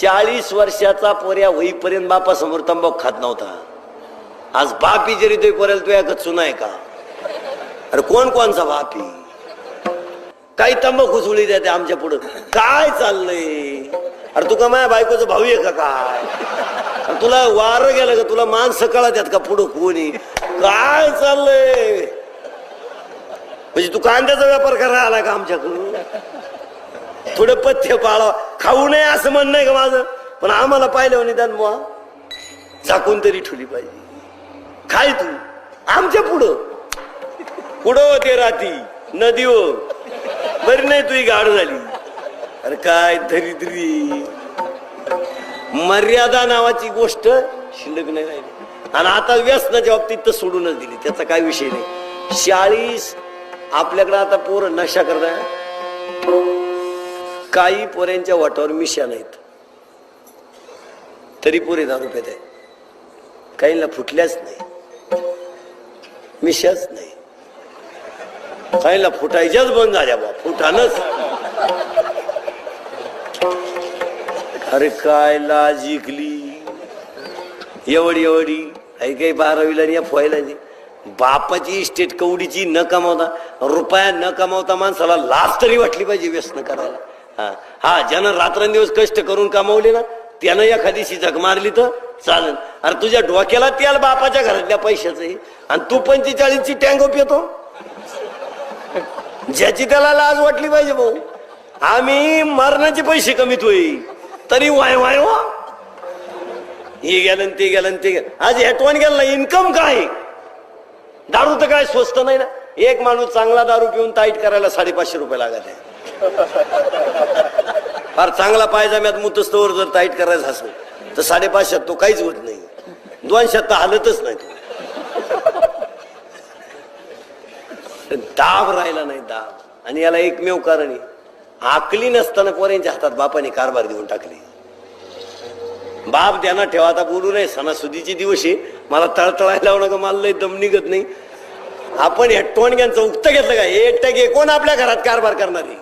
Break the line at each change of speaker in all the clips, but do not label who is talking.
चाळीस वर्षाचा पोऱ्या होईपर्यंत बापा समोर तंबाखू खात नव्हता. आज बापी जरी तो पोऱ्याला तो एकच चुना आहे का? अरे कोण कोणचा बापी? काही तंबाखू झुळी द्या आमच्या पुढं. काय चाललंय? अरे तुका माझ्या बायकोचं भाऊ आहे का काय? तुला वार गेलं का? तुला माणसं कळत आहेत का पुढं कोणी? काय चाललंय? म्हणजे तू कांद्याचा व्यापार करायला आला का आमच्याकडून थोडं पथ्य पाळा खाऊ नये असं म्हणणं आहे का माझं? पण आम्हाला पाहिलं निदान बुवा झाकून तरी ठेवली पाहिजे. खाय तू. आमच्या पुढं. पुढं होते राती. नदीवर हो. बरी नाही तुझी गाड झाली. अरे काय धरिद्री मर्यादा नावाची गोष्ट शिल्लक नाही राहिली. आणि आता व्यसनाच्या बाबतीत तर सोडूनच दिली. त्याचा काय विषय नाही. चाळीस आपल्याकडे आता पोरं नशा करताय. काही पोऱ्यांच्या वाटावर मिशा नाहीत. तरी पोरे दारू पेत आहे काहींना फुटल्याच नाही. मिशाच नाही. काहींना फुटायच्याच बंद झाल्या बा फुटानच. अरे काय ला जिंकली. एवढी एवढी. काही काही बारावीला या फोयला नाही बापाची इस्टेट कवडीची न कमावता रुपया न कमावता माणसाला लाच तरी वाटली पाहिजे व्यसन करायला. हा. हा ज्यानं रात्रंदिवस कष्ट करून कमावले ना त्यानं एखादीशी झक मारली तर चालेल. अरे तुझ्या डोक्याला त्याला बापाच्या घरातल्या पैशाचं आणि तू पंचेचाळीसची टँगो पितो ज्याची त्याला लाज वाटली पाहिजे भाऊ. आम्ही मरणाचे पैसे कमीत होई. तरी वाय वाय वा. हे गेलं ते गेलं ते गेलं. आज हेटवान गेलं ना इन्कम काय? दारू तर काय स्वस्त नाही ना. एक माणूस चांगला दारू पिऊन ताईट करायला साडेपाचशे रुपये लागत आहे. फार चांगला पायजाम्यात मुतस्तवर जर ताईट करायचं असं तर साडेपाचशेत तो काहीच होत नाही. दोनशात तर हालतच नाही तो. दाब राहिला नाही दाब. आणि याला एकमेव कारण आहे आकली नसताना पोऱ्यांच्या हातात बापाने कारभार देऊन टाकली. बाप त्यांना ठेवा आता बोलू नये सणासुदीचे दिवस आहे. मला तळतळायला लावणं का मला लय दम निघत नाही. आपण या टोणग्यांचं उक्त घेतलं का? हे टगे कोण आपल्या घरात कारभार करणार आहे?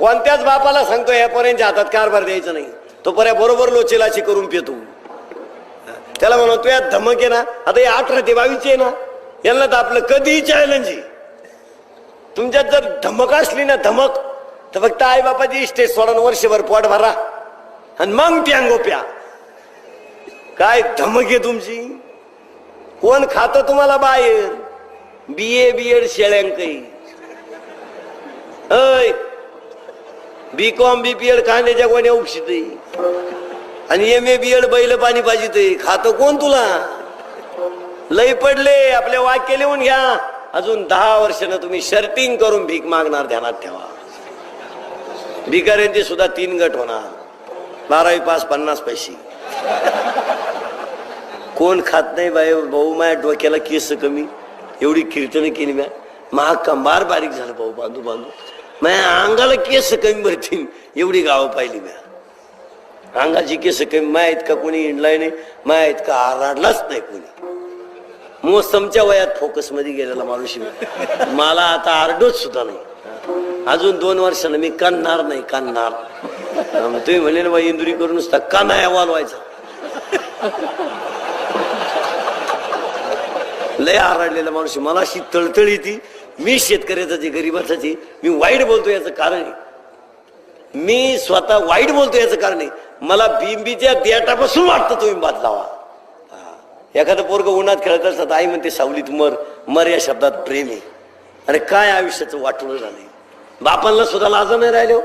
कोणत्याच बापाला सांगतो या पोऱ्यांच्या हातात कारभार द्यायचा नाही. तो पर्या बरोबर लोचेलाची करून पितो. त्याला म्हणतो या धमक आहे ना? आता हे अठरा ते बावीस आहे ना? यांना तर आपलं कधीही चॅलेंज आहे. तुमच्यात जर धमक असली ना धमक तर फक्त आई बापाची स्टेज सोडून वर्षभर पोट भरा. आणि मग प्यांगो प्या काय धमक आहे तुमची? कोण खात तुम्हाला बाहेर? बी ए बी एड शेळ्यांकई अय B Com B P Ed खाण्याच्या कोण्या उपशित आणि एम ए बी एड बैल पाणी पाहिजे खातं कोण तुला? लय पडले. आपले वाक्य लिहून घ्या. अजून दहा वर्षानं तुम्ही शर्टिंग करून भीक मागणार ध्यानात ठेवा. भिकाऱ्यांचे सुद्धा तीन गट होणार. बारावी पास पन्नास पैसे. कोण खात नाही बाई? भाऊ माझ्या डोक्याला केस कमी. एवढी कीर्तन केली म्या. महा मार बारीक झालं भाऊ बांधू बांधू. माझ्या अंगाला केस कमी भरतील एवढी गावं पाहिली म्या अंगाची केस कमी माहीत का कोणी इंडलाय नाही माहीत का आराडलाच नाही कोणी. मोसमच्या वयात फोकसमध्ये गेलेला माणूस मला आता आरडोच सुद्धा नाही. अजून दोन वर्षानं मी काढणार नाही काढणार तुम्ही म्हणले ना बा इंदुरी करून नुसता अहवाल व्हायचा. लय आराडलेला माणूस मला अशी तळतळी ती. मी शेतकऱ्याचा जे गरीबाचा मी वाईट बोलतो याचं कारण आहे. मी स्वतः वाईट बोलतो याचं कारण आहे. मला बिंबीच्या देटापासून वाटतं तुम्ही बदलावा एखादं पोरग उन्हात खेळत असतात आई म्हणते सावलीत मर मर या शब्दात प्रेम आहे. अरे काय आयुष्याचं वाटलं झालंय. बापांना सुद्धा लाज नाही राहिले हो.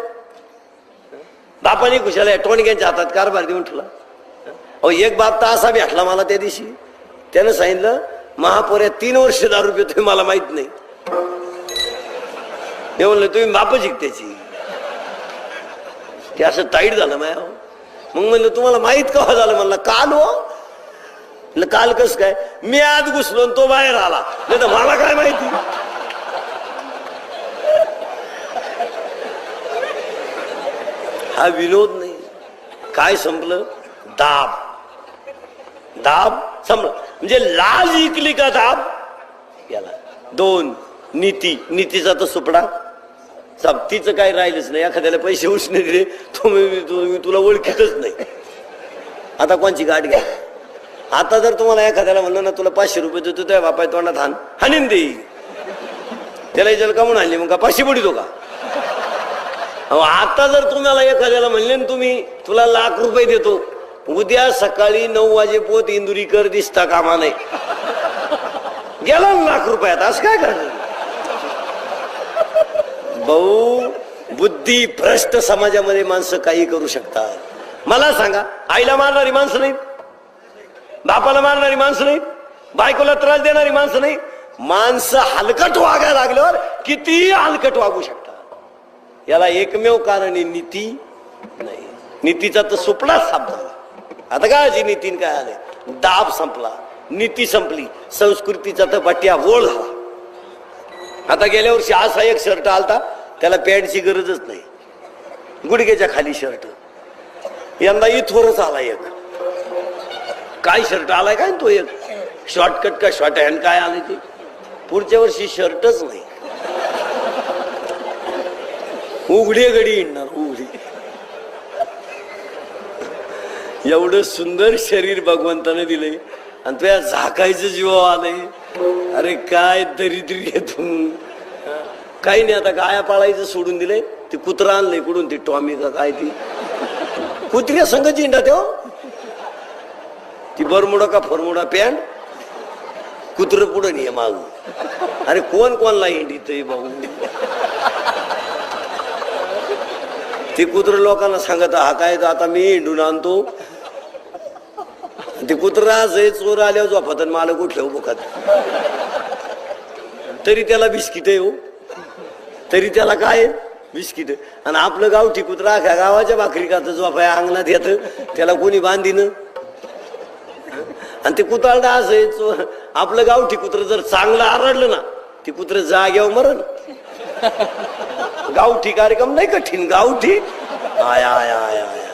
बापाने कुशाला घ्यायच्या हातात कारभार देऊन ठेवला. अहो एक बाप तर असा भेटला मला त्या दिवशी. त्यानं सांगितलं महापोऱ्या तीन वर्ष दारू पितोय मला माहीत नाही. हे म्हणलं तुम्ही बाप त्याची ते असं ताईट झालं माया. मग म्हणलं तुम्हाला माहीत का झालं? म्हणलं काल हो. काल कस काय? मी आज घुसलो तो बाहेर आला. नाही तर मला काय माहिती? हा विनोद नाही. काय संपलं? दाब. दाब संपलं. म्हणजे लाज इकली का दाब? याला. दोन. नीती. नीतीचा तर सुपडा. जप्तीचं काय राहिलंच नाही. एखाद्याला पैसे उचने दिले तुम्ही तुला ओळखीतच नाही. आता कोणची गाठ घ्या? आता जर तुम्हाला एखाद्याला म्हणलं ना तुला पाचशे रुपये देतो त्या बापाय तोंडात हान हानीन देई त्याला जल का म्हणून आणली मग का पाचशे पडितो का? अहो, आता जर तुम्हाला एखाद्याला म्हणले ना तुम्ही तुला लाख रुपये देतो उद्या सकाळी नऊ वाजे पोत इंदुरीकर दिसता कामा नाही गेला लाख रुपयात असं काय करणार? भाऊ बुद्धी भ्रष्ट समाजामध्ये माणसं काही करू शकतात. मला सांगा आईला मारणारी माणसं नाही बापाला मारणारी माणसं नाही बायकोला त्रास देणारी माणसं नाही माणसं हलकट वागायला लागल्यावर किती हलकट वागू शकतात. याला एकमेव कारण आहे नीती नाही. नीतीचा तर सुपडा साप झाला आता काय नीतीन काय आले? दाब संपला. नीती संपली. संस्कृतीचा तर बट्या ओळ झाला. आता गेल्या वर्षी असा एक शर्ट आलता. त्याला पॅन्टची गरजच नाही. गुडघ्याच्या खाली शर्ट यंदा इथवरच आला एक. काय शर्ट आलाय काय तो एक? शॉर्टकट का शॉर्ट हँड काय आले ते? पुढच्या वर्षी शर्टच नाही. उघडी गडी येणार उघडी. एवढं सुंदर शरीर भगवंताने दिलंय. आणि तुझ्या झाकायचं जीव आलंय. अरे काय दरिद्री आहे तू. काही नाही आता गाया पाळायचं सोडून दिले ते कुत्रा आणलंय कुठून ती टॉमी का काय ती? कुत्र्या संघ चिंडा तेव्हा ती बरमुडा का फरमुडा पॅन्ट? कुत्र पुढं नाही माग. अरे कोण कोणला हिंडीत भाऊ? ते कुत्र लोकांना सांगत हा काय तर आता मी हिंडून आणतो. ते कुत्र जे चोर आल्यावर झोपत आणि मालक उठले बुखात तरी त्याला बिस्किट येऊ. तरी त्याला काय बिस्किट? आणि आपलं गावठी कुत्रा अख्या गावाच्या भाकरी खात झोपाया अंगणात येत. त्याला कोणी बांधीन? आणि ते कुत्राला असं आहे, चो- आपलं गावठी कुत्र जर चांगलं आरडलं ना ते कुत्र जाग्यावर मरण. गावठी कार्यक्रम नाही कठीण गावठी. आय आय आय आय.